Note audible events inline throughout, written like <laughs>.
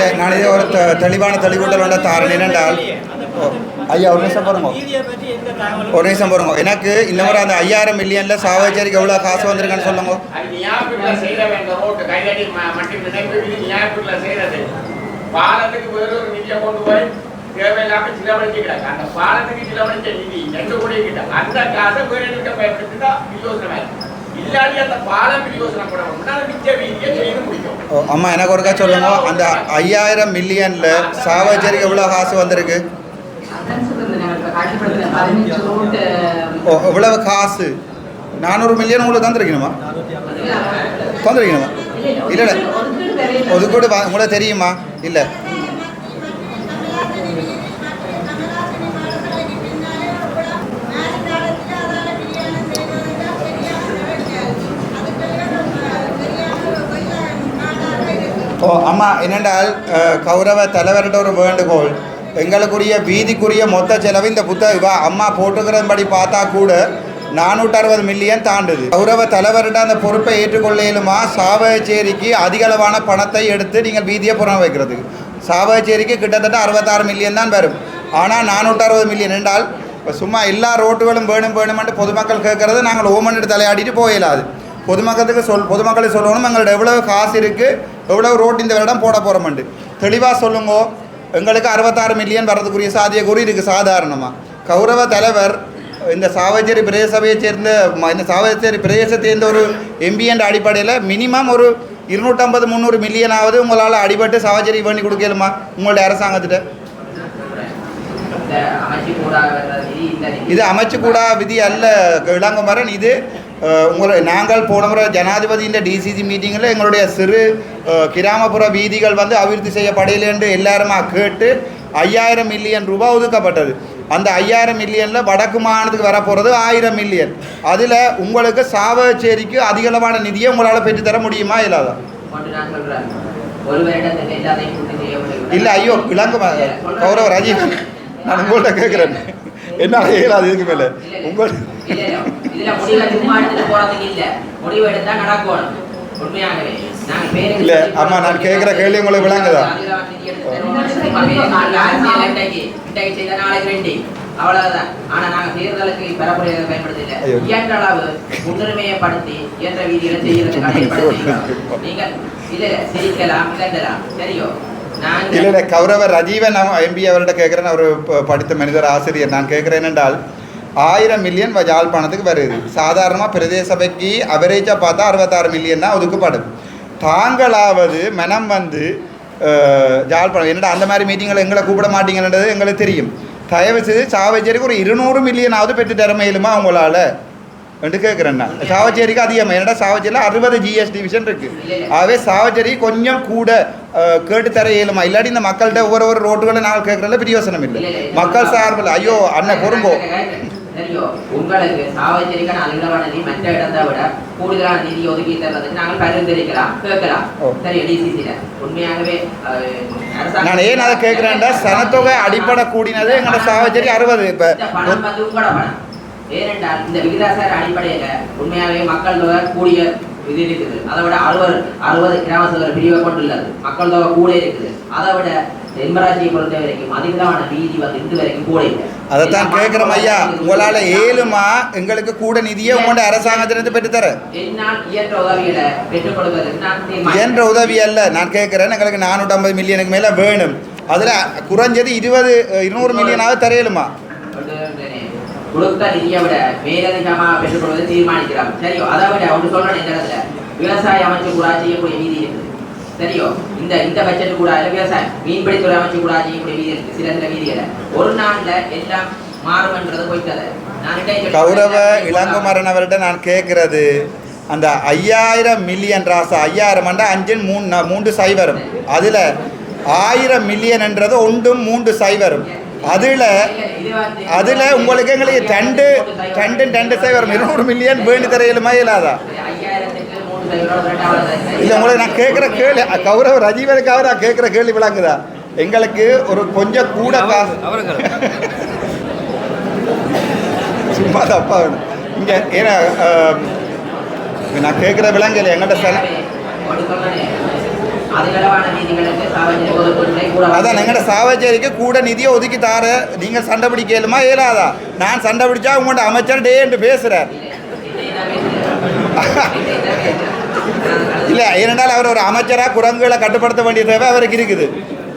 இல்லை நான் இதே ஒரு தெ- தெளிவான தெளிவுள்ள வேண்ட தாரணை என்னென்றால் ஐயா ஒரு நிமிஷம் பாருங்க. ஒரு நிமிஷம் பாருங்க. எனக்கு இந்த முறை அந்த ஐயாயிரம் மில்லியன்ல சாவச்சேரிக்கு எவ்வளோ காசு வந்திருக்குன்னு சொல்லுங்க. பாலத்துக்கு ஞாபகத்துல ஒரு நிதியை கொண்டு போய் தேவையில்லாம சிலவழிச்சு கிடக்கு. அந்த பாலத்துக்கு சிலவழிச்ச நிதி ரெண்டு கோடி கிட்ட. அந்த காசை வேற இருக்க பயன்படுத்தினா யோசனை அம்மா எனக்கு ஒருக்கா சொல்லுங்க? அந்த ஐயாயிரம் மில்லியன்ல சாவச்சேரிக்கு எவ்வளோ காசு வந்திருக்கு? ஓ எவ்வளவு காசு? நானூறு மில்லியன் உங்களுக்கு தந்துருக்கணுமா? தந்துருக்கணுமா? இல்லை இல்லை ஒதுக்கீடு உங்களுக்கு தெரியுமா? இல்லை. அம்மா என்னென்றால் கௌரவ தலைவர்கிட்ட ஒரு வேண்டுகோள் எங்களுக்குரிய வீதிக்குரிய மொத்த செலவு இந்த புத்தக இவா அம்மா போட்டுக்கிறபடி பார்த்தா கூட நானூற்றி அறுபது மில்லியன் தாண்டுது கௌரவ தலைவர்கிட்ட அந்த பொறுப்பை ஏற்றுக்கொள்ளையிலுமா சாவகச்சேரிக்கு அதிக அளவான பணத்தை எடுத்து நீங்கள் வீதியை புறம் வைக்கிறதுக்கு சாவகச்சேரிக்கு கிட்டத்தட்ட அறுபத்தாறு மில்லியன் தான் வரும் ஆனால் நானூற்றி அறுபது மில்லியன் என்றால் இப்போ சும்மா எல்லா ரோட்டுகளும் வேணும் வேணுமென்று பொதுமக்கள் கேட்குறது நாங்கள் ஓமனிட்டு தலையாடிட்டு போயிடாது பொதுமக்களுக்கு சொல் பொதுமக்களுக்கு சொல்லணும். எங்கள்ட்ட எவ்வளவு காசு இருக்குது எவ்வளவு ரோட் இந்த வருடம் போட போகிறோம்ண்டு தெளிவாக சொல்லுங்க. எங்களுக்கு அறுபத்தாறு மில்லியன் வரதுக்குரிய சாத்தியக்கூறு இருக்குது சாதாரணமாக கௌரவ தலைவர் இந்த சாவச்சேரி பிரதேச சபையை சேர்ந்த இந்த சாவச்சேரி பிரதேசத்தை சேர்ந்த ஒரு எம்பி என்ற அடிப்படையில் மினிமம் ஒரு இருநூற்றம்பது முந்நூறு மில்லியனாவது உங்களால் அடிபட்டு சாவச்சேரி பண்ணி கொடுக்கலுமா உங்களுடைய அரசாங்கத்திட்ட. இது அமைச்சு கூட விதி அல்ல இளங்கமரன் இது உங்களை நாங்கள் போன முறை ஜனாதிபதியின் டிசிசி மீட்டிங்கில் எங்களுடைய சிறு கிராமப்புற வீதிகள் வந்து அபிவிருத்தி செய்யப்படையில என்று எல்லாருமா கேட்டு ஐயாயிரம் மில்லியன் ரூபாய் ஒதுக்கப்பட்டது. அந்த ஐயாயிரம் மில்லியனில் வடக்கு மாநிலத்துக்கு வரப்போகிறது ஆயிரம் மில்லியன். அதில் உங்களுக்கு சாவச்சேரிக்கு அதிகளவான நிதியை உங்களால் பெற்றுத்தர முடியுமா இல்லாதா? இல்லை ஐயோ இளங்க கௌரவ ராஜீவ் நான் உங்கள்கிட்ட கேட்குறேன் என்ன இயலாது இதுக்கு மேலே? உங்கள் இல்ல, அம்மா, நான் கேக்குற கேள்வி உங்களுக்கு விளங்குதா? அவ்வளவுதான். ஆனா நாங்க தேர்தலுக்கு பெறப்புரிய பயன்படுத்த இல்ல ஐயோ. இயன்ற அளவு இயன்ற இல்ல இல்ல, சிரிக்கலாம் இழந்தலாம் சரியோ? இல்லை இல்லை கௌரவ ரஜீவன் எம்பி அவர்கிட்ட கேட்குறேன் அவர் படித்த மனிதர் ஆசிரியர். நான் கேட்குறேன் என்றால் ஆயிரம் மில்லியன் யாழ்ப்பாணத்துக்கு வருது. சாதாரணமாக பிரதேச சபைக்கு அவரேஜாக பார்த்தா அறுபத்தாறு மில்லியன் தான் ஒதுக்கப்படும். தாங்களாவது மனம் வந்து ஜாழ்ப்பாணம் யாழ்ப்பாணம் என்னடா அந்த மாதிரி மீட்டிங்களை எங்களை கூப்பிட மாட்டீங்கன்றது எங்களுக்கு தெரியும். தயவு செய்து சாவச்சேரிக்கு ஒரு இருநூறு மில்லியனாவது பெற்று தர மேலுமா உங்களால்? என்று கேட்குறேன் நான் சாவச்சேரிக்கு அதிகமாக என்னடா சாவச்சேரியில் அறுபது ஜிஎஸ் டிவிஷன் இருக்குது ஆகவே சாவச்சேரி கொஞ்சம் கூட கேட்டு தர இயலுமா? இல்லாட்டி இந்த மக்கள்கிட்ட ஒவ்வொரு ஒரு ரோட்டுகளை நாங்கள் கேட்குறதுல பிரயோசனம் இல்லை. மக்கள் சார்பில் ஐயோ அண்ணன் பொறுங்கோ. உங்களுக்கு சாவச்சேரிக்கான அதிகமான நிதி மற்ற இடத்தை விட கூடுதலான நிதி ஒதுக்கி தர்றதுக்கு நாங்கள் பரிந்துரைக்கலாம் கேட்கலாம். ஓ. சரி டிசிசில உண்மையாகவே அஹ், அரசாங்கம் நான் ஏன் அதை கேட்குறேன்டா சனத்தொகை அடிப்படை கூடினது எங்களோட சாவச்சேரி அறுபது. இப்போ ஏனென்றால் இந்த விகிதாசார அடிப்படையில உண்மையாகவே மக்கள் தொகை கூடிய இது இருக்குது. அதை விட அறுபது அறுபது சபை பிரிவை கொண்டுள்ளது மக்கள் தொகை கூட இருக்குது. அதை விட தென்மராட்சியை பொறுத்த வரைக்கும் அதிகமான வீதி வந்து இது வரைக்கும் கூட இல்லை. அதைத்தான் கேட்குறோம் ஐயா. உங்களால் ஏழுமா எங்களுக்கு கூட நிதியை உங்களோட அரசாங்கத்திலிருந்து பெற்றுத்தர? இயன்ற நான் தீர்மானிக்கிறேன். இயன்ற உதவி அல்ல. நான் கேட்குறேன் எங்களுக்கு நானூற்றம்பது மில்லியனுக்கு மேலே வேணும். அதில் குறைஞ்சது இருபது இருநூறு மில்லியனாவது தரையலுமா. கொடுத்த நிதியை விட மேலதிகமாக பெற்றுக் கொடுப்பதை தீர்மானிக்கிறோம் சரியோ? அதை விட ஒன்று சொல்றேன் இந்த இடத்துல விவசாய அமைச்சு கூட செய்யக்கூடிய வீதி இருக்குது. சரியோ? இந்த இந்த பட்ஜெட் கூட விவசாயம் மீன்பிடித்துறை அமைச்சு கூட செய்யக்கூடிய வீதி இருக்கு சில சில வீதிகளை ஒரு நாள்ல எல்லாம் மாறும்ன்றது போய்த்தது கௌரவ இளங்குமரன் அவர்கிட்ட நான் கேட்குறது அந்த ஐயாயிரம் மில்லியன் ராசா ஐயாயிரம் அண்டா அஞ்சு மூணு மூன்று சைவரும். அதில் ஆயிரம் மில்லியன்ன்றது ஒன்றும் மூன்று சைவரும். அதில் அதில் உங்களுக்கு எங்களுக்கு ரெண்டு ரெண்டு ரெண்டு சைவரம் இருநூறு மில்லியன் வேண்டி தரையிலுமா இல்லாதா இல்லை உங்களுக்கு நான் கேட்குற கேள்வி கௌரவ ரஜீவனுக்காக நான் கேட்குற கேள்வி விளங்குதா எங்களுக்கு ஒரு கொஞ்சம் கூட காசு. <laughs> சும்மா தப்பா வேணும். இங்கே ஏன்னா நான் கேட்குற விலங்குல எங்கள்கிட்ட அதான் எங்கட சாவச்சேரிக்கு கூட நிதியை ஒதுக்கி தார நீங்கள் சண்டை பிடிக்கலுமா இயலாதா? நான் சண்டை பிடிச்சா உங்கள்கிட்ட அமைச்சர் டே என்று பேசுகிறார் இல்லை ஏனென்றால் அவர் ஒரு அமைச்சராக குரங்குகளை கட்டுப்படுத்த வேண்டிய தேவை அவருக்கு இருக்குது.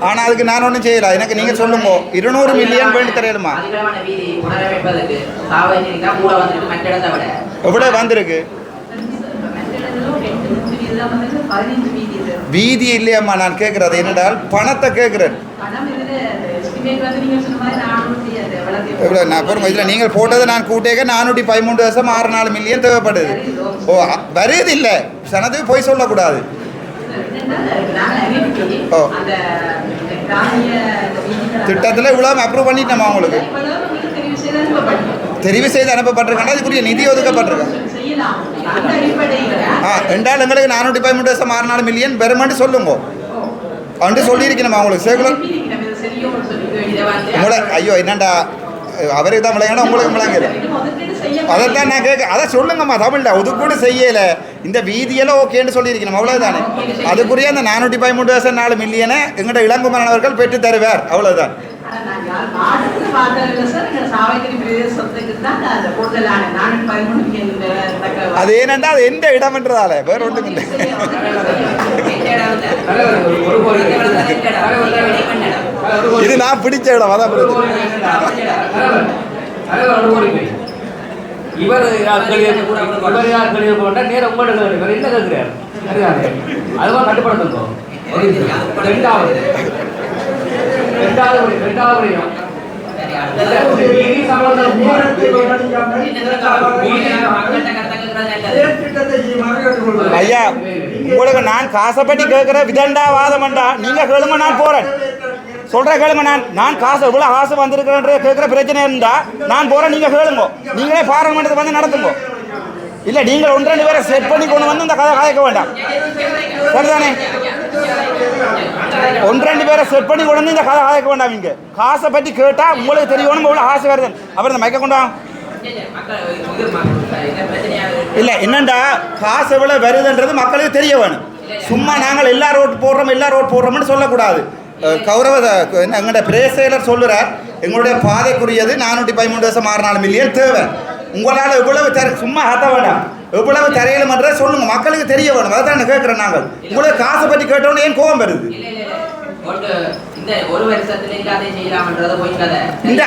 ஆனால் அதுக்கு நான் ஒன்றும் செய்யல. எனக்கு நீங்கள் சொல்லுங்க. இருநூறு மில்லியன் வேண்டி தரையலுமா அதிகளவான வீதி புனரமைப்பதற்கு சாவச்சேரி தான் கூட வந்துட்டு மற்ற இடத்தை விட எவ்வளோ வந்திருக்கு பதினஞ்சு வீதி இல்லையம்மா நான் கேட்குறது என்னென்றால் பணத்தை கேட்குறேன் எவ்வளோ நான் இதில் நீங்கள் போட்டது நான் கூட்டேக்க நானூற்றி பதிமூன்று வருஷம் ஆறு நாலு மில்லியன் தேவைப்படுது. ஓ வருது இல்லை. சனது போய் சொல்லக்கூடாது. ஓ. திட்டத்தில் இவ்வளோ அப்ரூவ் பண்ணிட்டோமா உங்களுக்கு? தெரிவு செய்து அனுப்பப்பட்டிருக்கு. தெரிவு செய்து அனுப்பப்பட்டிருக்கா அதுக்குரிய நிதி ஒதுக்கப்பட்டிருக்கு? செய்யலாம் அந்த அடிப்படையில ஆ ரெண்டாள் எங்களுக்கு நானூற்றி பதிமூன்று வருஷம் ஆறு மில்லியன் பெருமாண்டு சொல்லுங்க. அவன்ட்டு சொல்லியிருக்கணுமா உங்களுக்கு? சேகுலம் நம்ம உங்களை ஐயோ என்னண்டா அவருக்கு தான் விளையாடணும் உங்களுக்கு விளங்குது அதைத்தான் நான் கேட்க அதை சொல்லுங்கம்மா தமிழில். ஒதுக்கூட செய்யலை. இந்த வீதியெல்லாம் ஓகேன்னு சொல்லியிருக்கணும் அவ்வளோதானே அதுக்குரிய அந்த நானூற்றி பதிமூன்று வருஷம் நாலு மில்லியனை எங்கள்கிட்ட இளங்குமரனவர்கள் பெற்று தருவார் அவ்வளோதான் நான் நாட்டுக்கு பார்த்ததில்லை சார் எங்க சாவைக்கறி பிரதேசத்துக்கு தான் அந்த கூடுதலான நானூற்றி பதிமூணு தக்க அது ஏனண்டா அது எந்த இடம்ன்றதால வேற ஒன்றும் இல்லை. இது நான் பிடிச்ச இடம் அதான் இவர் யார் போட்டா நேரம் என்ன கேட்கிறார் அதுதானே அதுவும் கட்டுப்படுத்துங்க ரெண்டாவது ஐயா உங்களுக்கு நான் காசைப்பட்டி கேட்குற விதண்டாவாதம்ண்டா நீங்கள் கேளுங்க நான் போகிறேன் சொல்கிற கேளுங்க நான் நான் காசு எவ்வளோ காசு வந்திருக்கிறேன்ற கேட்குற பிரச்சனை இருந்தால் நான் போகிறேன் நீங்கள் கேளுங்க. நீங்களே பாராளுமன்றத்தை வந்து நடத்துங்க. இல்லை நீங்கள் ஒன்று ரெண்டு பேரை செட் பண்ணி கொண்டு வந்து இந்த கதை காய்க்க வேண்டாம். சரிதானே? ஒன்று ரெண்டு பேரை செட் பண்ணி கொண்டு வந்து இந்த கதை காய்க்க வேண்டாம் இங்கே. காசை பற்றி கேட்டால் உங்களுக்கு தெரியணும் இவ்வளோ ஆசை வருது அப்புறம் இந்த மயக்க கொண்டா இல்லை என்னண்டா? காசு எவ்வளோ வருதுன்றது மக்களுக்கு தெரிய வேணும். சும்மா நாங்கள் எல்லா ரோட் போடுறோம் எல்லா ரோட் போடுறோம்னு சொல்லக்கூடாது. கௌரவ என்ன எங்களுடைய பிரேசேலர் சொல்லுறார் எங்களுடைய பாதைக்குரியது நானூற்றி பதிமூணு வருஷம் ஆறு நாலு மில்லியன் தேவை. உங்களால் எவ்வளவு தர சும்மா ஹத்த வேண்டாம் எவ்வளவு தரையிலுமன்றதை சொல்லுங்க. மக்களுக்கு தெரிய வேணும். அதை தான் கேட்குறேன் நாங்கள். உங்களுக்கு காசை பற்றி கேட்டோன்னே ஏன் கோபம் வருது? இந்த இல்லாத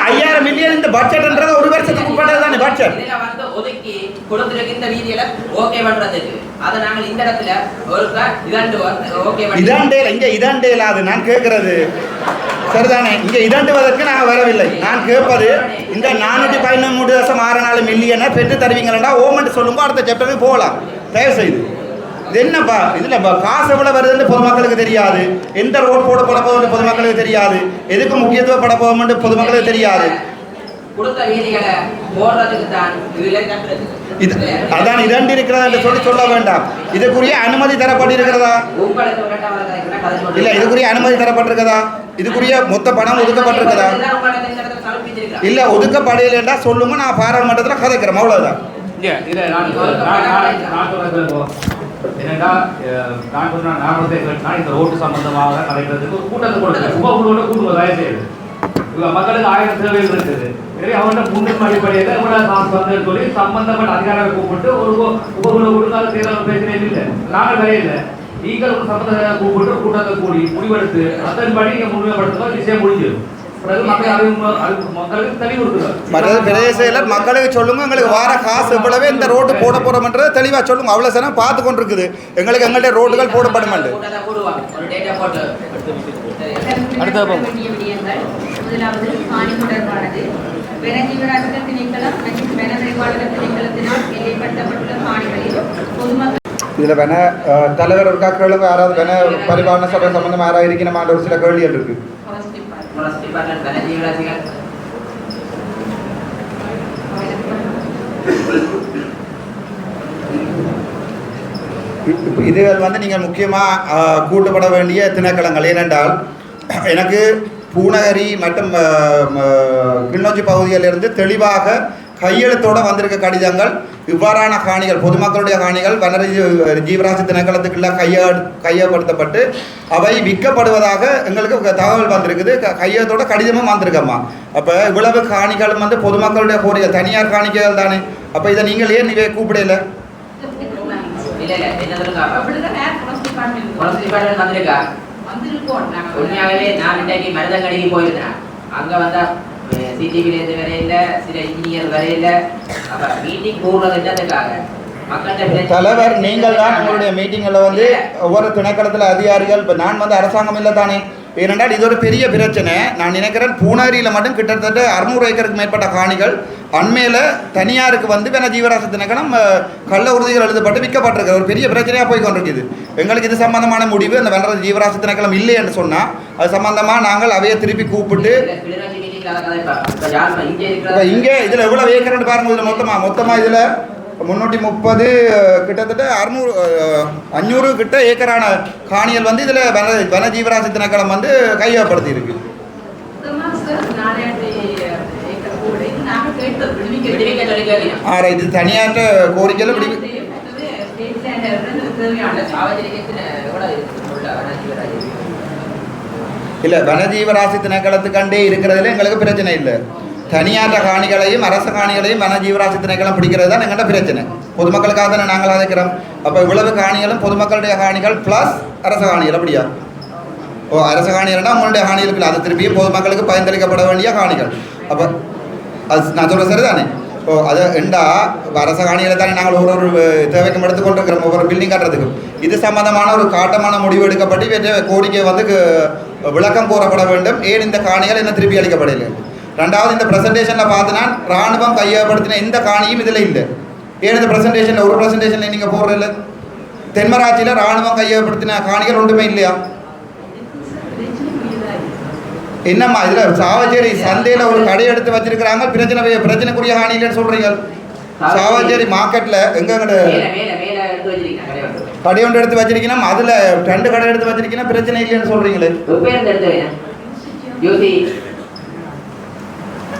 ஐயாயிரம் மில்லியன் இந்த பட்ஜெட்ன்றது ஒரு வருஷத்துக்கு உட்பட்டது தானே பட்ஜெட் இதுல வந்து ஒதுக்கி கொடுத்துருக்கு இந்த வீதியில ஓகே பண்றதுக்கு. அதை நாங்கள் இந்த இடத்துல ஒரு இதண்டு ஓகே இங்கே இதாண்டேல அது நான் கேட்கறது. சரிதானே? இங்கே இதண்டுவதற்கு நான் வரவில்லை. நான் கேட்பது இந்த நானூற்றி பதினொன்று வருஷம் ஆறு நாலு மில்லியனை பெற்று தருவீங்களா ஓமெண்ட் சொல்லுங்க அடுத்த சாப்டருக்கு போகலாம். தயவு செய்து இது என்னப்பா இதில் காசு எவ்வளோ வருதுன்னு பொதுமக்களுக்கு தெரியாது எந்த ரோட் போட போட போகுதுன்னு பொதுமக்களுக்கு தெரியாது எதுக்கு முக்கியத்துவப்பட போகும்னு பொதுமக்களுக்கு தெரியாது அதான் இதண்டு இருக்கிறதா என்று சொல்லி சொல்ல வேண்டாம் இதுக்குரிய அனுமதி தரப்பட்டிருக்கிறதா. இல்லை இதுக்குரிய அனுமதி தரப்பட்டிருக்கதா இதுக்குரிய மொத்த பணம் சமர்ப்பிச்சிருக்கிறோம். இல்லை ஒதுக்கப்படையிலண்டா சொல்லுங்க நான் பாராளுமன்றத்தில் கதைக்கிறேன் அவ்வளோதான் என்னென்னா இதை நான் நான் நான் நான் சொல்றது இந்த ரோட்டு சம்பந்தமாக கலைக்கிறதுக்கு ஒரு கூட்டத்தை கொடுங்க சும்மா உங்களோட கூட்டுங்க தயவு செய்து இவங்க மக்களுக்கு ஆயிரம் சேவைகள் இருக்குது. எனவே அவங்கள்ட்ட முன்னும் அடிப்படையில் இவங்கள நான் வந்து சொல்லி சம்பந்தப்பட்ட அதிகாரிகளை கூப்பிட்டு ஒரு உபகுல கொடுத்தாலும் தேர்தல் பிரச்சனை இல்லை. நாங்கள் வரையில நீங்கள் ஒரு சம்பந்த கூப்பிட்டு கூட்டத்தை கூடி முடிவெடுத்து அதன்படி நீங்கள் முன்மைப்படுத்தலாம் விஷயம் முடிஞ்சிடும். தெளிவு இருக்குது செயலர் மக்களுக்கு சொல்லுங்க. எங்களுக்கு வார காசு இவ்வளவே இந்த ரோட்டு போட போகிறோம்ன்றதை தெளிவாக சொல்லுங்க. அவ்வளோ சனம் பார்த்து கொண்டு இருக்குது எங்களுக்கு எங்கள்கிட்ட ரோடுகள் விடயங்கள் முதலாவது காணி தொடர்பானது வனஜீவராட்சிகள் திணைக்களம் மற்றும் வனவிரிவாளர் திணைக்களத்தினால் எல்லைப்படுத்தப்பட்டுள்ள காணிகளில் பொதுமக்கள் இதில் வேணா தலைவர் இருக்கா? கேளுங்க. யாராவது வேணா பரிபாலன சபை சம்பந்தமாக யாராவது இருக்கணுமான்ற ஒரு சில கேள்விகள் இருக்கு. Forest வனஜீவராசிகள் இதுகள் வந்து நீங்கள் முக்கியமாக கூட்டப்பட வேண்டிய திணைக்களங்கள். ஏனென்றால் எனக்கு பூனகரி மற்றும் கிண்ணோச்சி பகுதியிலிருந்து தெளிவாக கையெழுத்தோட வந்திருக்க கடிதங்கள் இவ்வாறான காணிகள் பொதுமக்களுடைய காணிகள் வன ஜீ- ஜீவராசி திணைக்களத்துக்குள்ள கைய கையப்படுத்தப்பட்டு அவை விற்கப்படுவதாக எங்களுக்கு தகவல் வந்திருக்குது. க- கையத்தோட கடிதமும் வந்திருக்கம்மா. அப்போ இவ்வளவு காணிகளும் வந்து பொதுமக்களுடைய கோரிக்கை தனியார் காணிக்கைகள் தானே. அப்போ இதை நீங்கள் ஏன் இவை கூப்பிடல? வந்திருக்கோம். உண்மையாகவே நான் இன்றைக்கு மருதங்கடிக்கு போயிருந்தேன் அங்க வந்தா சிடிவில இருந்து வரையில சில இன்ஜினியர் வரையில அப்ப மீட்டிங் கூடுறது என்னதுக்காக தலைவர் நீங்கள் தான் உங்களுடைய மீட்டிங்கில் வந்து ஒவ்வொரு திணைக்களத்தில் அதிகாரிகள் இப்போ நான் வந்து அரசாங்கம் இல்லை தானே. ஏனென்றால் இது ஒரு பெரிய பிரச்சனை. நான் நினைக்கிறேன் பூனேரியில் மட்டும் கிட்டத்தட்ட அறுநூறு ஏக்கருக்கு மேற்பட்ட காணிகள் அண்மையில் தனியாருக்கு வந்து வேணா ஜீவராசி திணைக்களம் கள்ள உறுதிகள் எழுதப்பட்டு விற்கப்பட்டிருக்கு ஒரு பெரிய பிரச்சனையாக போய் கொண்டிருக்குது. எங்களுக்கு இது சம்பந்தமான முடிவு. அந்த வென்ற ஜீவராசி திணைக்களம் இல்லை என்று சொன்னால் அது சம்பந்தமாக நாங்கள் அவையை திருப்பி கூப்பிட்டு இங்க இதில் எவ்வளோ ஏக்கர்னு பாருங்க இதில் மொத்தமாக மொத்தமாக இதில் முந்நூற்றி முப்பது கிட்டத்தட்ட அறுநூறு அஞ்சூறு கிட்ட ஏக்கரான காணிகள் வந்து இதில் வன வன ஜீவராசி திணைக்களம் வந்து கையகப்படுத்தி இருக்கு ஆ ரைட் இது தனியாற்ற கோரிக்கையில் விடுவி மற்றது state land இருந்து தேவையான சாவச்சேரிக்கு எவ்வளவு இருக்கு உள்ள வனஜீவராஜ் இல்லை வனஜீவராசி திணைக்களத்து கண்டே இருக்கிறதுல எங்களுக்கு பிரச்சனை இல்லை. தனியாற்ற காணிகளையும் அரச காணிகளையும் வனஜீவராசி திணைக்களம் பிடிக்கிறது தான் எங்கள்கிட்ட பிரச்சனை. பொதுமக்களுக்காக தானே நாங்கள் அதைக்கிறோம் அப்போ இவ்வளவு காணிகளும் பொதுமக்களுடைய காணிகள் ப்ளஸ் அரச காணிகள் அப்படியா? ஓ அரச காணிகள்னா உங்களுடைய காணிகளுக்கு அது திருப்பியும் பொதுமக்களுக்கு பயன்பளிக்கப்பட வேண்டிய காணிகள். அப்போ அது நான் சொல்கிறேன் சரிதானே? ஓ அது எண்டா அரச காணிகளை தானே நாங்கள் ஒரு ஒரு தேவைக்கும் எடுத்துக்கொண்டிருக்கிறோம். ஒவ்வொரு பில்டிங் கட்டுறதுக்கும். இது சம்பந்தமான ஒரு காட்டமான முடிவு எடுக்கப்பட்டு கோரிக்கை வந்து விளக்கம் கூறப்பட வேண்டும். ஏன் இந்த காணிகள் என்ன திருப்பி அளிக்கப்படலை ரெண்டாவது இந்த ப்ரெசன்டேஷனில் பார்த்தனா ராணுவம் கையகப்படுத்தின எந்த காணியும் இதில் இல்லை. ஏன் இந்த ப்ரெசன்டேஷனில் ஒரு ப்ரெசன்டேஷனில் நீங்கள் போடுறதில்ல? தென்மராட்சியில் ராணுவம் கையகப்படுத்தின காணிகள் ஒன்றுமே இல்லையா? என்னம்மா இதில் சாவச்சேரி சந்தையில் ஒரு கடை எடுத்து வச்சிருக்கிறாங்க. பிரச்சனை பிரச்சனைக்குரிய காணி இல்லைன்னு சொல்கிறீங்க சாவச்சேரி மார்க்கெட்டில் எங்கங்கிட்ட மேல மேல மேல எடுத்து வச்சிருக்கேன் கடை ஒன்று. கடை ஒன்று எடுத்து வச்சிருக்கீங்கன்னா அதில் ரெண்டு கடை எடுத்து வச்சிருக்கீங்கன்னா பிரச்சனை இல்லைன்னு சொல்கிறீங்களே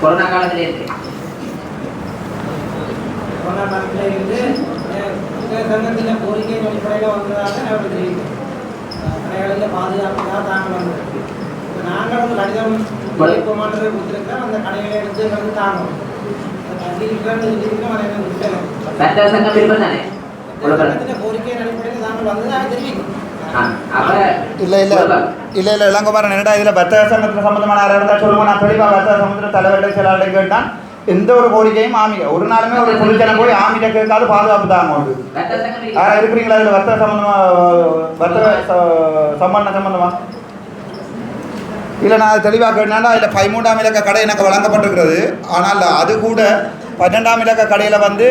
கொரோனா காலத்துல இருக்கு. கொரோனா காலத்தில் இருந்து சங்கத்தில் கோரிக்கை அடிப்படையில் வந்ததாக அவர் தெரிவிக்கும் கடைகளில் பாதுகாப்பு தான் தாங்கள் வந்திருக்கு நாங்கள் வந்து கடிதம் மாற்றத்தை கொடுத்துருக்கோம் அந்த கடைகளை எடுத்து வந்து தாங்கணும். விருப்பம் தானே இல்லை இல்லை. இல்லை இல்லை என்னடா இதில் பத்த சங்கத்தில் சம்மந்தமான யாராவது சொல்லுங்க நான் தெளிவாக பத்த சமுத்திர தலைவர்கிட்ட செயலாளர்கிட்ட கேட்டான் எந்த ஒரு கோரிக்கையும் ஆமிக்க ஒரு நாளுமே ஒரு பொதுஜனம் போய் ஆமிட்ட கேட்காது பாதுகாப்பு சங்கம் இருக்கு. யாரா இருக்கிறீங்களா இதில் வர்த்தக சம்மந்தமா வர்த்தக சம்பந்தமா இல்லை நான் தெளிவாக கேட்டேன்னா இல்லை பதிமூன்றாம் இலக்க கடை எனக்கு வழங்கப்பட்டிருக்கிறது. ஆனால் அது கூட பன்னெண்டாம் இலக்க கடையில் வந்து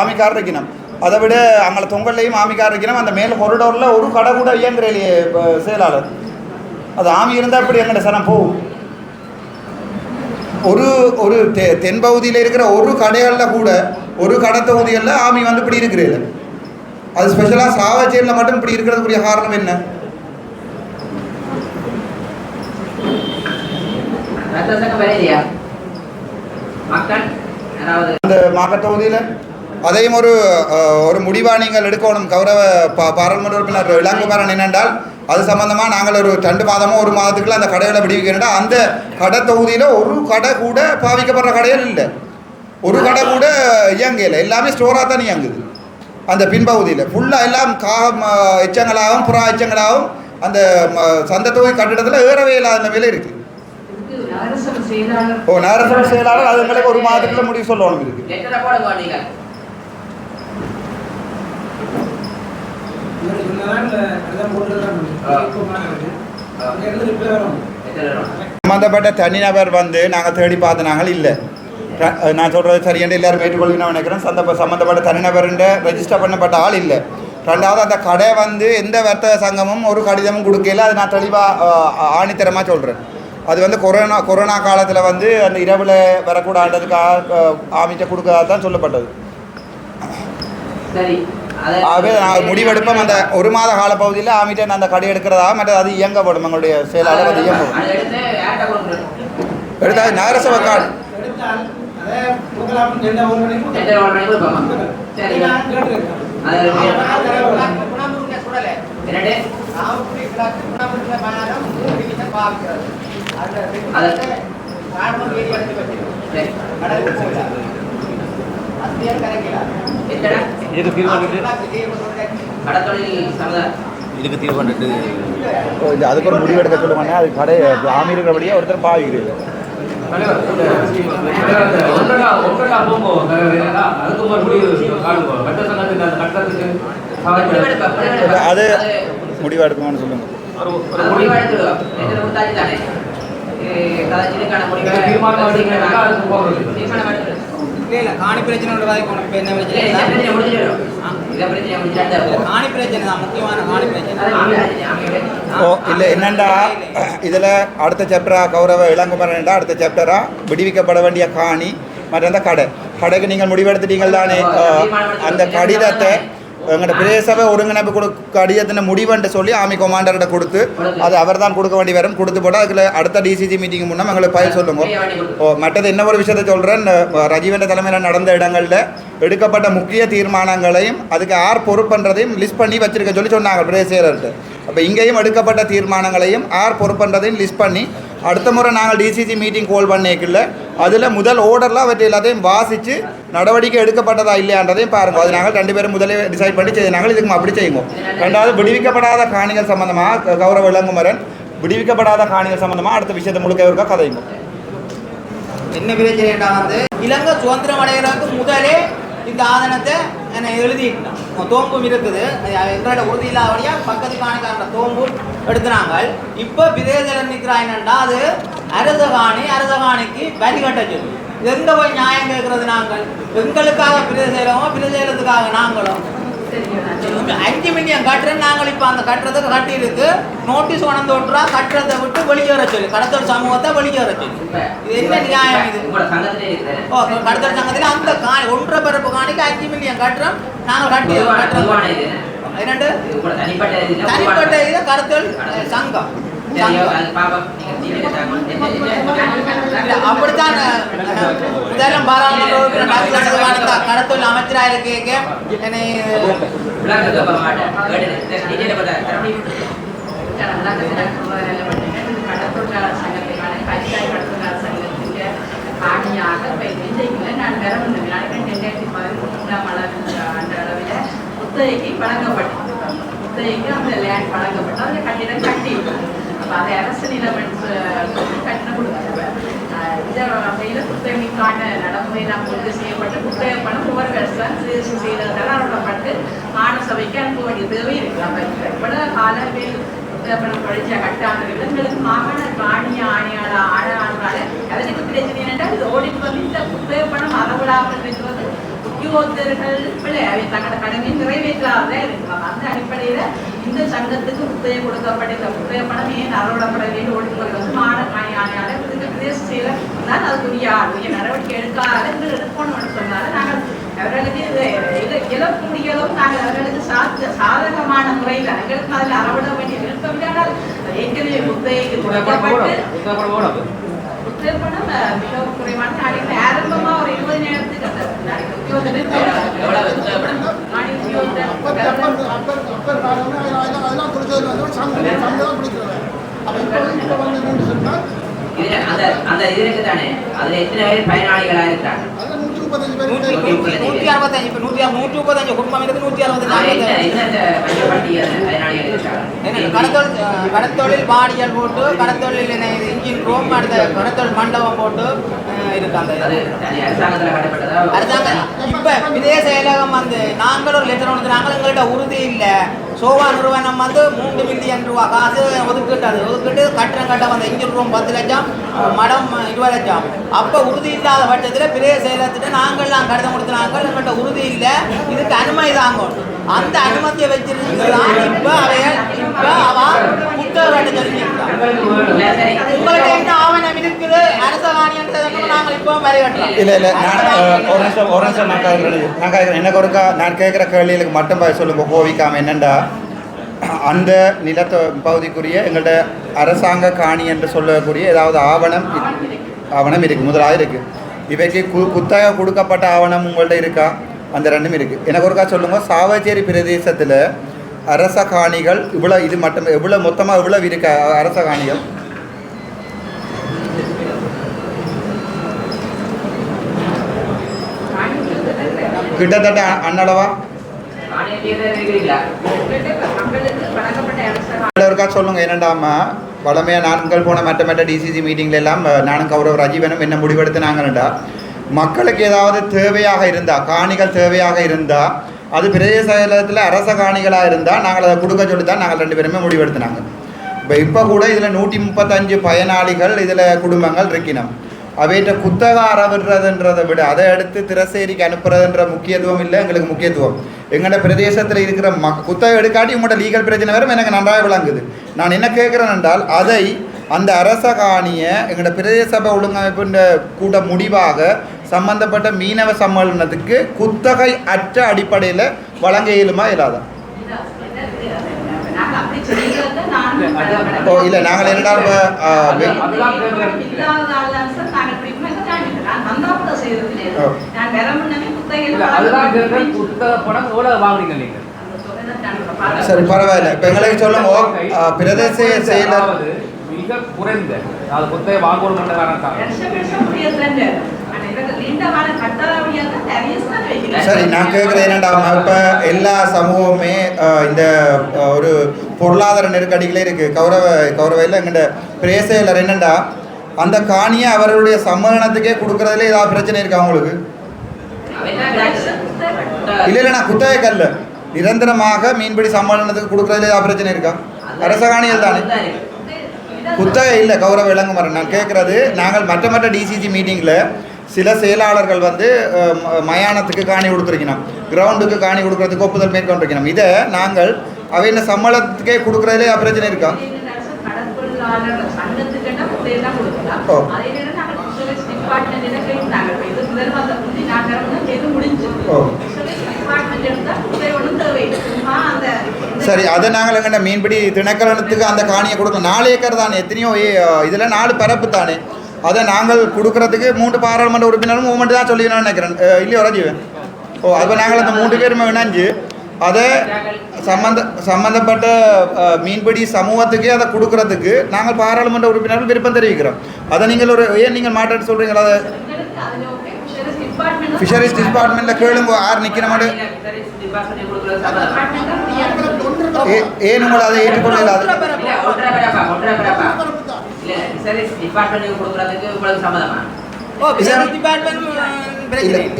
ஆமிக்கார் இருக்கணும் அதை விட அங்கே தொங்கல்லையும் ஆமிக்கார் இருக்கணும் அந்த மேல் கொரிடோரில் ஒரு கடை கூட இயங்குறையிலேயே இப்போ செயலாளர். அது ஆமி இருந்தால் இப்படி எங்கட சனம் போகும்? ஒரு ஒரு தெ தென்பகுதியில் இருக்கிற ஒரு கடைகளில் கூட ஒரு கடை தொகுதிகளில் ஆமி வந்து இப்படி இருக்கிறது அது ஸ்பெஷலாக சாவச்சேரியில் மட்டும் இப்படி இருக்கிறதுக்குரிய காரணம் என்ன சட்ட சங்கம் வரையிலையா மக்கள் அதாவது அந்த மாவட்ட தொகுதியில் அதையும் ஒரு ஒரு முடிவாக நீங்கள் எடுக்கணும். கௌரவ பா பாராளுமன்ற உறுப்பினர் இளங்குமரன் என்னென்றால் அது சம்பந்தமாக நாங்கள் ஒரு ரெண்டு மாதமோ ஒரு மாதத்துக்குள்ள அந்த கடைகளை விடுவிக்கிறோம் அந்த கடை தொகுதியில் ஒரு கடை கூட பாவிக்கப்படுற கடைகள் இல்லை. ஒரு கடை கூட இயங்கலை எல்லாமே ஸ்டோராக தான் இயங்குது. அந்த பின்பகுதியில். ஃபுல்லாக எல்லாம் காகம் எச்சங்களாகவும் புறா எச்சங்களாகவும் அந்த சந்த தொகுதி கட்டிடத்தில் ஏறவே இல்லாத நிலையில் இருக்குது ஓ நகரசபை செயலாளர் அது எங்களுக்கு ஒரு மாதத்துக்குள்ள முடிவு சொல்லணும் வரும். சம்மந்தப்பட்ட தனிநபர் வந்து நாங்கள் தேடி பார்த்த நாங்கள் இல்லை. நான் சொல்கிறது சரியென்று எல்லாரும் ஏற்றுக்கொள்ளுன்னு நினைக்கிறேன். சந்த சம்மந்தப்பட்ட தனிநபருன்ற ரெஜிஸ்டர் பண்ணப்பட்ட ஆள் இல்லை. ரெண்டாவது அந்த கடை வந்து எந்த வர்த்தக சங்கமும் ஒரு கடிதமும் கொடுக்கல. அது நான் தெளிவாக ஆணித்தரமாக சொல்கிறேன் அது வந்து கொரோனா கொரோனா காலத்தில் வந்து அந்த இரவில் வரக்கூடாதுக்காக ஆமிட்ட கொடுக்கறதா தான் சொல்லப்பட்டது. ஆகவே நான் முடிவெடுப்போம். அந்த ஒரு மாத காலப்பகுதியில் ஆமிட்ட அந்த கடை எடுக்கிறதா மற்ற அது இயங்கப்படும். எங்களுடைய செயலாளர் அது இயங்கும். எடுத்து நகரசபை கார்டு. எடுத்தால் இதுக்கு தீர்மானிட்டு. இதுக்கு தீர்மானிட்டு. அதுக்கு ஒரு முடிவு எடுக்க சொல்லுவாங்க. அது கடை ஆமி இருக்கிறபடியே ஒருத்தர் பாவிக்கிறது. அது அது முடிவு எடுக்குமான்னு சொல்லுங்க கதைச்சதுக்கான முடிவை தீர்மானம் காணி பிரச்சனை உள்ளதாய் உனக்கு இப்ப என்ன பிரச்சனை? முடிஞ்சிடும். காணி பிரச்சனை தான் முக்கியமான காணி பிரச்சனை. ஓ இல்லை என்னண்டா? இதில் அடுத்த சாப்டரா கௌரவ இளங்குமரன்டா அடுத்த சாப்டரா விடுவிக்கப்பட வேண்டிய காணி மற்ற அந்த கடை கடைக்கு நீங்கள் முடிவெடுத்துட்டீங்கள் தானே அந்த கடிதத்தை எங்களோட பிரதேசபை ஒருங்கிணைப்பு கொடுக்க கடிதத்தின முடிவுன்ட்டு சொல்லி ஆமி கொமாண்டர்கிட்ட கொடுத்து அது அவர் தான் கொடுக்க வேண்டி வரும் கொடுத்து போட்டால் அதுக்குள்ள அடுத்த டிசிசி மீட்டிங் முன்னே எங்களுக்கு பயில் சொல்லுங்க. ஓ மற்றது என்ன ஒரு விஷயத்தை சொல்கிறேன் ரஜீவன் தலைமையில் நடந்த இடங்களில் எடுக்கப்பட்ட முக்கிய தீர்மானங்களையும் அதுக்கு யார் பொறுப்புன்றதையும் லிஸ்ட் பண்ணி வச்சிருக்க சொல்லி சொன்னாங்க பிரதேசர்கிட்ட அப்போ இங்கேயும் எடுக்கப்பட்ட தீர்மானங்களையும் யார் பொறுப்புன்றதையும் லிஸ்ட் பண்ணி அடுத்த முறை நாங்கள் டிசிசி மீட்டிங் கால் பண்ணிக்கல. அதில் முதல் ஓர்டரில் அவற்றை எல்லாத்தையும் வாசித்து நடவடிக்கை எடுக்கப்பட்டதா இல்லையான்றதையும் பாருங்கள் அது நாங்கள் ரெண்டு பேரும் முதலே டிசைட் பண்ணி செய்ய நாங்கள் இதுக்கு அப்படி செய்வோம். ரெண்டாவது விடுவிக்கப்படாத காணிகள் சம்மந்தமாக கௌரவ இளங்குமரன் விடுவிக்கப்படாத காணிகள் சம்மந்தமாக அடுத்த விஷயத்தை முழுக்க இருக்கா கதைங்க. என்ன பிரச்சனைடா வந்து இலங்கை சுதந்திரம் அடைகிறதுக்கு முதலே இந்த ஆதனத்தை என்னை எழுதிட்டான். தோம்பும் இருக்குது. எங்களோட உறுதி இல்லாதபடியா பக்கத்து காணிக்காரங்க தோம்பும் எடுத்துனாங்க. இப்போ விதேசத்தில் நிற்கிறாங்கன்னா அது அரசகாணி அரசகாணிக்கு வரி கட்ட சொல்லி எங்க போய் நியாயம் கேட்கறது நாங்கள்? எங்களுக்காக பிரதேசமோ பிரதேசத்துக்காக நாங்களும் அஞ்சு மில்லியன் கட்டுறேன் நாங்கள் இப்போ அந்த கட்டுறதுக்கு கட்டியிருக்கு. நோட்டீஸ் கொண்டு விட்டுறா கட்டுறதை விட்டு வெளியேற சொல்லி. கடத்தல் சமூகத்தை வெளியேற சொல்லி. இப்ப இது என்ன நியாயம் இது. ஓ கடத்தல் சங்கத்தில் அந்த காணி ஒன்றரை பிறப்பு காணிக்கு அஞ்சு மில்லியன் கட்டுறோம். நாங்கள் கட்டி கட்டுறோம். என்ன? இரண்டு இது உங்களோட தனிப்பட்ட இது கடத்தல். சங்கம். அப்படித்தான் முதல்ல பாராளுமன்ற உறுப்பினர் கடத்தல் அமைச்சராக இருக்கேங்க என்னை? காணியாக இப்போ இன்றைக்கு நான் பெற முடியும் ரெண்டாயிரத்தி பதிமூன்றாம் அந்த அளவில் குத்தகைக்கு வழங்கப்பட்டது குத்தகைக்கு அந்த லேண்ட் வழங்கப்பட்டு அந்த கட்டிடம் கட்டி அதை அரசு நிலம் என்று சொல்லி கட்டிடம் கொடுத்துருவேன் இந்த வகையில் நடைமுறை நாம் உறுதி செய்யப்பட்டு குத்தகை பணம் ஒவ்வொரு வருஷம் சீர்திருத்தம் செய்ததால் அனுப்பப்பட்டு மாநசபைக்கு அனுப்ப வேண்டிய தேவை இருக்கு அப்போ இவ்வளவு காலவில் பணம் படிச்ச கட்டாளர்கள் எங்களுக்கு மாகாண காணி ஆணையாள ஆணையாளரால அதற்கு பிரச்சனை என்னென்றால் இது வந்து இந்த புத்தக பணம் அளவிடாமல் இருக்கிறது உத்தியோகத்தர்கள் பிள்ளை அவை தங்களோட கடமையை நிறைவேற்றாத இருக்கலாம் அந்த அடிப்படையில இந்த சங்கத்துக்கு புத்தகம் கொடுக்கப்பட்ட இந்த புத்தக பணம் ஏன் அறவிடப்பட வேண்டும் வருவது மாகாண காணி ஆணையாளர் பிரதேச செயலர் தான் அதுக்குரிய உரிய நடவடிக்கை எடுக்காத எடுக்கணும்னு சொன்னாலும் நாங்கள் அவர்களுக்கு இது இழக்கூடியதும் நாங்கள் அவர்களுக்கு சாத்த சாதகமான முறையில் எங்களுக்கு அதில் அறவிட வேண்டிய விருப்பம் ஏற்கனவே புத்தகைக்கு கொடுக்கப்பட்டு புத்தகப்பணம் மிகவும் குறைவான நாளைக்கு ஆரம்பமா ஒரு இருபது நேரத்துக்கு அந்த அந்த அந்த இது இருக்கு தானே அதுல எத்தனை பேர் பயனாளிகளா இருக்காங்க? நூற்றி அறுபத்தஞ்சு இப்போ நூற்றி நூற்றி முப்பத்தஞ்சு குடும்பம் இருக்குது நூற்றி அறுபத்தஞ்சு இருக்காங்க கடத்தொழில் கடத்தொழில் வாடியல் போட்டு கடத்தொழில் இன்ஜின் ரூம் அடுத்த கடத்தொழில் மண்டபம் போட்டு அஹ், இருக்கு அந்த அது இது. தனி அரசாங்கத்துல கட்டப்பட்டதா? அரசாங்கம் இப்ப விதேச செயலகம் வந்து நாங்கள் ஒரு லெட்டர் ஒன்று நாங்கள் எங்கள்கிட்ட உறுதி இல்லை. சோவா நிறுவனம் வந்து மூன்று மில்லியன் ரூபா காசு ஒதுக்கிட்டது. ஒதுக்கிட்டு கட்டணம் கட்ட வந்த இன்ஜின் ரூம் பத்து லட்சம் மடம் இருபது லட்சம். அப்போ உறுதி இல்லாத பட்சத்தில் பெரிய செயலகத்திட்ட நாங்கள்லாம் கடிதம் கொடுத்துனாங்க எங்கள்கிட்ட உறுதி இல்லை. இதுக்கு அனுமதி தாங்கும் அந்த அனுமதியை வச்சிருந்துதான் இப்போ அவைய இப்போ அவ புத்தக கட்ட சொல்லியிருக்கான் உங்கள்கிட்ட என்ன ஆவணம் இருக்குது? நாங்கள் இல்லை இல்லை ஒரு நிமிஷம் ஒரு நிமிஷம் நான் கேட்குறேன் நான் கேட்குறேன் எனக்கு ஒருக்கா நான் கேட்குற கேள்விகளுக்கு மட்டும் சொல்லுங்க. கோவிக்காம என்னண்டா? அந்த நிலத்த பகுதிக்குரிய எங்கள்கிட்ட அரசாங்க காணி என்று சொல்லக்கூடிய ஏதாவது ஆவணம் ஆவணம் இருக்குது முதலாக இருக்குது இவைக்கு கு குத்தகை கொடுக்கப்பட்ட ஆவணம் உங்கள்கிட்ட இருக்கா? அந்த ரெண்டும் இருக்குது எனக்கு ஒருக்கா சொல்லுங்கள் சாவச்சேரி பிரதேசத்தில் அரச காணிகள் இவ்வளோ இது மட்டும் எவ்வளோ மொத்தமாக இவ்வளோ இருக்கா அரச காணிகள்? கிட்டத்தட்ட அண்ணளவா ஒருக்கா சொல்லுங்க என்னண்டாமா வளமையாக நாங்கள் போன மற்ற மற்ற டிசிசி மீட்டிங்ல எல்லாம் நானும் கௌரவ ராஜீவனும் என்ன முடிவெடுத்தினாங்கன்னுடா மக்களுக்கு ஏதாவது தேவையாக இருந்தால் காணிகள் தேவையாக இருந்தால் அது பிரதேச செயலகத்தில் அரச காணிகளாக இருந்தால் நாங்கள் அதை கொடுக்க சொல்லி தான் நாங்கள் ரெண்டு பேருமே முடிவெடுத்தினாங்க. இப்போ இப்போ கூட இதில் நூற்றி முப்பத்தஞ்சு பயனாளிகள் இதில் குடும்பங்கள் இருக்கினோம். அவையிட்ட குத்தகம் அறவிடுறதுன்றதை விட அதை எடுத்து திரசேரிக்கு அனுப்புறதுன்ற முக்கியத்துவம் இல்லை எங்களுக்கு முக்கியத்துவம். எங்களோட பிரதேசத்தில் இருக்கிற மக் குத்தகை எடுக்காட்டி உங்களோட லீகல் பிரச்சனை வரும் எனக்கு நன்றாக விளங்குது. நான் என்ன கேட்குறேன் என்றால் அதை அந்த அரச காணியை எங்களோட பிரதேச சபை ஒழுங்கமைப்புன்ற கூட முடிவாக சம்பந்தப்பட்ட மீனவ சம்மேளனத்துக்கு குத்தகை அற்ற அடிப்படையில் வழங்க இயலுமா இல்லாதா இல்லை நாங்கள் என்னடா இப்போ அதெல்லாம் கேட்கிறேன். இல்லாததால தான் சார் நாங்க இப்படி இனிமேல் காணிக்கிறோம். நான் வந்தாப்புல செய்யறது கிடையாது. ஓ. நான் அதுதான் கேட்குறேன் வழங்கப்பட்ட புத்தக பணம் எவ்வளவு வாங்குறீங்க நீங்க. அந்த தொகையை நான் பார்த்தேன். சரி பரவாயில்ல. இப்போ எங்களுக்கு சொல்லுங்க பிரதேச செயலர் மிக குறைந்த அது புத்தகம் வாங்கணும் காரணத்தான் வருஷம் வருஷம் முடியறதுல ஆனா இவங்க நீண்ட கால கட்டளை தான் நிறைய தான் வைக்கிறாங்க. சரி நான் கேட்குறேன் என்னடா இப்போ எல்லா சமூகமே இந்த ஒரு பொருளாதார நெருக்கடிகளே இருக்குது கௌரவ கௌரவையில் எங்கள்ட பிரேசையில் என்னண்டா அந்த காணியை அவர்களுடைய சம்மேளனத்துக்கே கொடுக்கறதுல ஏதாவது பிரச்சனை இருக்கா அவங்களுக்கு இல்லை இல்லை நான் குத்தகை கல்ல நிரந்தரமாக மீன்பிடி சம்மேளனத்துக்கு கொடுக்கறதுல ஏதாவது பிரச்சனை இருக்கா? அரச காணிகள் தானே. குத்தகை இல்லை கௌரவ விளங்குமரன். நான் கேட்குறது நாங்கள் மற்ற மற்ற டிசிசி மீட்டிங்கில் சில செயலாளர்கள் வந்து ம- மயானத்துக்கு காணி கொடுத்துருக்கணும். கிரவுண்டுக்கு காணி கொடுக்கறதுக்கு ஒப்புதல் மேற்கொண்டிருக்கணும். இதை நாங்கள் அவையின் சம்பளத்துக்கே கொடுக்குறதுலே பிரச்சனை இருக்கா? கடற்கொள்ளாளர் சங்கத்துக்கிட்ட தான் கொடுக்கலாம். அதே நேரம் கேட்டாங்க. இப்ப இது முதல் முந்தி செய்து முடிஞ்சு. தேவையில்லை. சும்மா அந்த சரி அதை நாங்கள் எங்கள்ட மீன்பிடி திணைக்களத்துக்கு அந்த காணியை கொடுக்கலாம் நாலு ஏக்கர் தானே எத்தனையோ இதில் நாலு பரப்பு தானே அதை நாங்கள் கொடுக்கறதுக்கு மூன்று பாராளுமன்ற உறுப்பினரும் மூமெண்ட் தான் சொல்லிக்கணும்னு நினைக்கிறேன் இல்லையோ ராஜீவன் ஓ அப்போ நாங்கள் அந்த மூன்று பேருமே இணைஞ்சு அதை சம்பந்த சம்பந்தப்பட்ட மீன்பிடி சமூகத்துக்கே அதை கொடுக்கறதுக்கு நாங்கள் பாராளுமன்ற உறுப்பினர்கள் விருப்பம் தெரிவிக்கிறோம். அதை நீங்கள் ஒரு ஏன் நீங்கள் மாட்டாட்டு சொல்கிறீங்களா அதை ஃபிஷரிஸ் டிபார்ட்மெண்ட்டில் கேளுங்க யார் நிற்கிற மாதிரி ஏ ஏன் உங்களை அதை ஏற்றுக்கொள்ள அது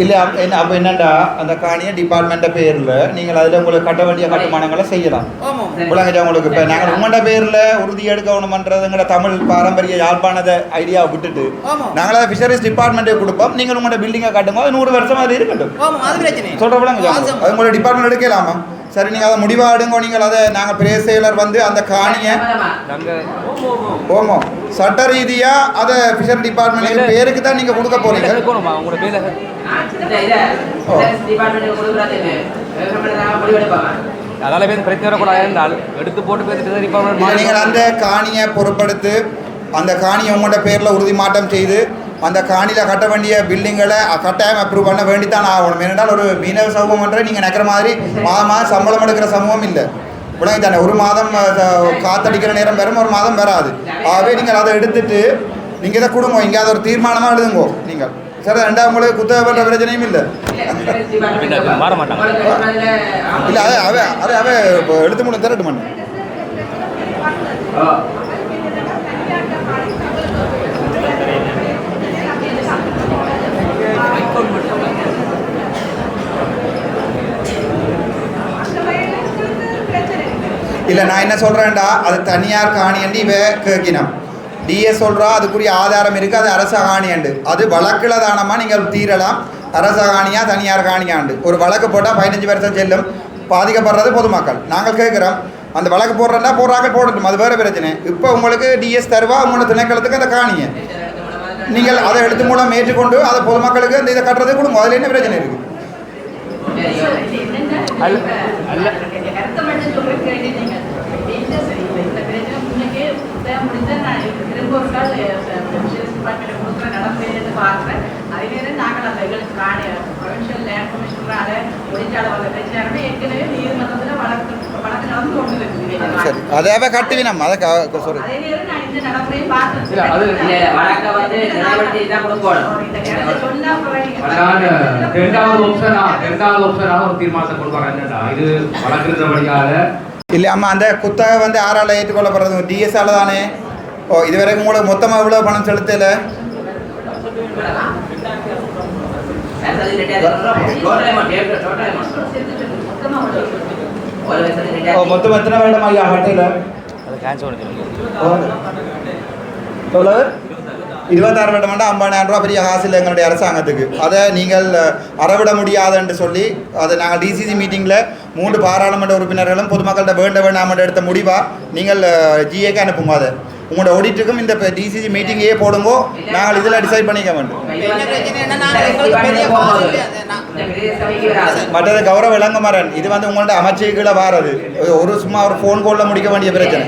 இல்ல என்ன அப்போ என்னண்டா? அந்த காணியை டிபார்ட்மெண்ட்ட பேரில் நீங்கள் அதில் உங்களுக்கு கட்ட வேண்டிய கட்டுமானங்களை செய்யலாம். விளங்குச்சா உங்களுக்கு? இப்போ நாங்கள் உங்களோட பேரில் உறுதி எடுக்கணுமன்றதுங்கிற தமிழ் பாரம்பரிய யாழ்ப்பாணத ஐடியாவை விட்டுட்டு நாங்கள் அதை ஃபிஷரிஸ் டிபார்ட்மெண்ட்டுக்கு கொடுப்போம். நீங்கள் உங்களோட பில்டிங்கை காட்டுங்க நூறு வருஷம் அது இருக்கட்டும் சொல்கிற விளங்குச்சா அது உங்களோட டிபார்ட்மெண்ட் எடுக்கலாமா? சரி நீங்கள் அதை முடிவாக எடுங்க நீங்கள் அதை நாங்கள் செயலர் வந்து அந்த காணியை ஓமோ. சட்ட ரீதியாக அதை ஃபிஷர் டிபார்ட்மெண்ட் பேருக்கு தான் நீங்கள் கொடுக்க போகிறீங்க அதால பேர் பிரச்சனை வரக்கூடாது என்றால் எடுத்து போட்டு இல்லை டிபார்ட்மெண்ட் நீங்கள் அந்த காணியை பொறுப்படுத்து அந்த காணியை உங்களோட பேரில் உறுதி மாற்றம் செய்து அந்த காணியில் கட்ட வேண்டிய பில்டிங்களை கட்டாயம் அப்ரூவ் பண்ண வேண்டித்தான் ஆகணும். ஏனென்றால் ஒரு மீனவ சமூகம் என்ற நீங்கள் நினைக்கிற மாதிரி மாதம் மாதம் சம்பளம் எடுக்கிற சமூகம் இல்லை. விளங்கி தானே. ஒரு மாதம் காத்தடிக்கிற நேரம் வரும் ஒரு மாதம் வராது. ஆகவே நீங்கள் அதை எடுத்துட்டு நீங்கள் இதை கொடுங்க. இங்கே அதை ஒரு தீர்மானமாக எழுதுங்கோ நீங்கள். சரி ரெண்டாவது உங்களுக்கு குத்தகை பண்ணுற பிரச்சனையும் இல்லை. இல்ல அவ அதை அவ இப்போ எடுத்து முடியும் திரட்டு மண்ணு இல்லை நான் என்ன சொல்கிறேன்டா அது தனியார் காணியண்டு இவ கேட்கினான் டிஎஸ் சொல்கிறா அதுக்குரிய ஆதாரம் இருக்குது அது அரச காணியாண்டு. அது வழக்கில் தானமாக நீங்கள் தீரலாம். அரச காணியா தனியார் காணியாண்டு. ஒரு வழக்கு போட்டால் பதினஞ்சு வருஷம் செல்லும். பாதிக்கப்படுறது பொதுமக்கள். நாங்கள் கேட்குறோம் அந்த வழக்கு போடுறதா போடுறாங்க போடட்டும். அது வேறு பிரச்சனை. இப்போ உங்களுக்கு டிஎஸ் தருவா உங்களோட திணைக்களத்துக்கு அந்த காணியை. நீங்கள் அதை எடுத்து மூலம் ஏற்றுக்கொண்டு அதை பொதுமக்களுக்கு அந்த இதை கட்டுறது கொடுங்க. அதில் என்ன பிரச்சனை இருக்குது அல்ல- அல்ல. தேவை முடிந்தால் நான் திரும்ப ஒரு கால் டிபார்ட்மெண்ட் கொடுக்குற நடப்பேன்னு பார்க்குறேன். அதே நேரம் நாங்கள் அந்த எங்களுக்கு காணி ப்ரொவின்ஷியல் லேண்ட் கமிஷனரால முடிஞ்சால வந்த பிரச்சனை ஏற்கனவே நீதிமன்றத்தில் வழக்கு வழக்கு நடந்து கொண்டு அதை சாரி அதே நேரம் நான் இந்த பார்த்தேன் இல்ல, அது- வழக்க வந்து தான் கொடுக்கணும் சொன்னா ரெண்டாவது ஆப்ஷனா ரெண்டாவது ஒரு தீர்மானத்தை கொடுப்பாங்க என்னடா இது வழக்கிருந்தபடியாக இல்லை அம்மா அந்த குத்தகை வந்து ஆறால் ஏற்றுக்கொள்ளப்படுறது? டிஎஸ்ஆல தானே? ஓ இதுவரைக்கும் உங்களுக்கு மொத்தமாக எவ்வளோ பணம் செலுத்தல? ஓ மொத்தம் எத்தனை வருடம் ஐயா ஹட்டையில் எவ்வளவு? இருபத்தாறு வருடம் ஐம்பதாயிரம் ரூபா பெரிய காசு இல்லை எங்களுடைய அரசாங்கத்துக்கு. அதை நீங்கள் அறவிட முடியாது என்று சொல்லி அதை நாங்கள் டிசிசி மீட்டிங்கில் மூன்று பாராளுமன்ற உறுப்பினர்களும் பொதுமக்கள்கிட்ட வேண்ட வேண்டாமல் எடுத்த முடிவாக நீங்கள் ஜிஏக்கு அனுப்புங்க அதை. உங்களோட ஆடிட்டுக்கும் இந்த டிசிசி மீட்டிங்கே போடுங்கோ நாங்கள் இதில் டிசைட் பண்ணிக்க வேண்டும். என்ன பிரச்சனை மற்றது கௌரவ விளங்குமரன் இது வந்து உங்கள்ட்ட அமைச்சர்களை வாரது. ஒரு சும்மா ஒரு ஃபோன் காலில் முடிக்க வேண்டிய பிரச்சனை.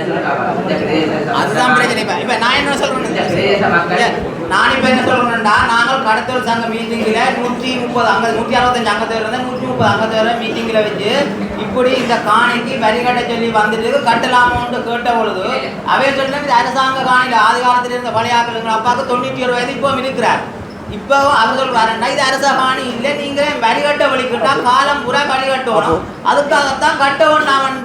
அதுதான் பிரச்சனை. இப்ப இப்ப நான் என்ன சொல்றேன் நான் இப்ப என்ன சொல்றேன்டா நாங்கள் கடத்தல் சங்க மீட்டிங்ல நூற்றி முப்பது அங்க நூற்றி அறுபத்தஞ்சு அங்கத்தவர் இருந்தா நூற்றி முப்பது அங்கத்தவர் மீட்டிங்ல வச்சு இப்படி இந்த காணிக்கு வரி கட்ட சொல்லி வந்துட்டு கட்டலாமோன்னு கேட்ட பொழுது அவை சொன்ன அரசாங்க காணியில ஆதி காலத்துல இருந்த பழையாக்கள் அப்பாவுக்கு தொண்ணூற்றி ஏழு வயது இப்போ இருக்கிறார். இப்போ அவர் சொல்றாருன்னா இது அரச காணி இல்லை நீங்க வரி கட்ட வழிக்கிட்டா காலம் பூரா வரி கட்டணும் அதுக்காகத்தான் கட்டவும் நான்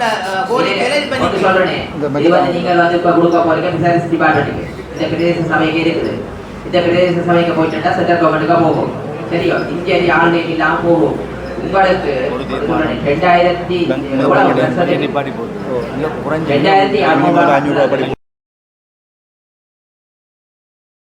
கோரிக்கையில நிக்கிறேன். சொல்றேனே, இது வந்து நீங்கள் வந்து இப்ப கொடுக்க போறீங்க பிசாரிஸ் டிபார்ட்மெண்ட்டுக்கு இந்த பிரதேச சபைக்கு இருக்குது. இந்த பிரதேச சபைக்கு போயிட்டா சென்ட்ரல் கவர்மெண்ட்டுக்கு போகும். சரியோ? இங்கே ஆன்லைன் இல்லாம போகும். உங்களுக்கு ரெண்டாயிரத்தி அறுநூறு